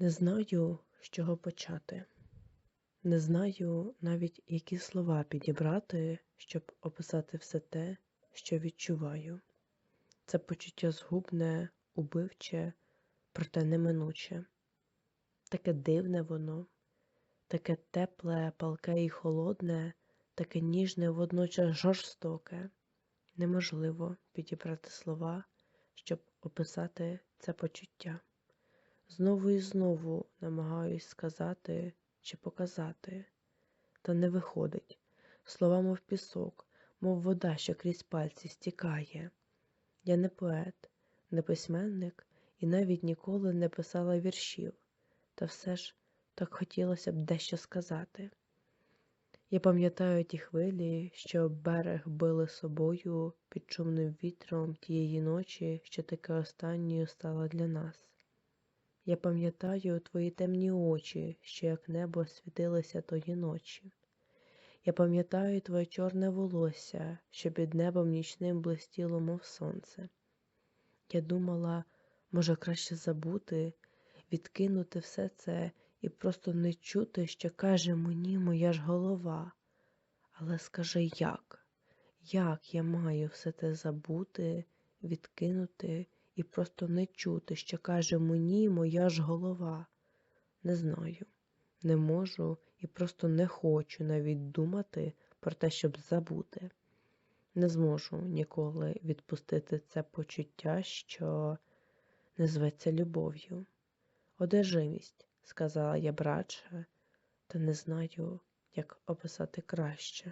Не знаю, з чого почати. Не знаю навіть, які слова підібрати, щоб описати все те, що відчуваю. Це почуття згубне, убивче, проте неминуче. Таке дивне воно, таке тепле, палке і холодне, таке ніжне, водночас жорстоке. Неможливо підібрати слова, щоб описати це почуття. Знову і знову намагаюсь сказати чи показати, та не виходить. Слова, мов пісок, мов вода, що крізь пальці стікає. Я не поет, не письменник і навіть ніколи не писала віршів, та все ж так хотілося б дещо сказати. Я пам'ятаю ті хвилі, що берег били собою під шумним вітром тієї ночі, що таки останньою стала для нас. Я пам'ятаю твої темні очі, що як небо світилися тої ночі. Я пам'ятаю твоє чорне волосся, що під небом нічним блистіло, мов сонце. Я думала, може, краще забути, відкинути все це і просто не чути, що каже мені моя ж голова. Але скажи як? Як я маю все те забути, відкинути і просто не чути, що каже мені моя ж голова? Не знаю, не можу і просто не хочу навіть думати про те, щоб забути. Не зможу ніколи відпустити це почуття, що не зветься любов'ю. Одержимість, сказала я братше, та не знаю, як описати краще.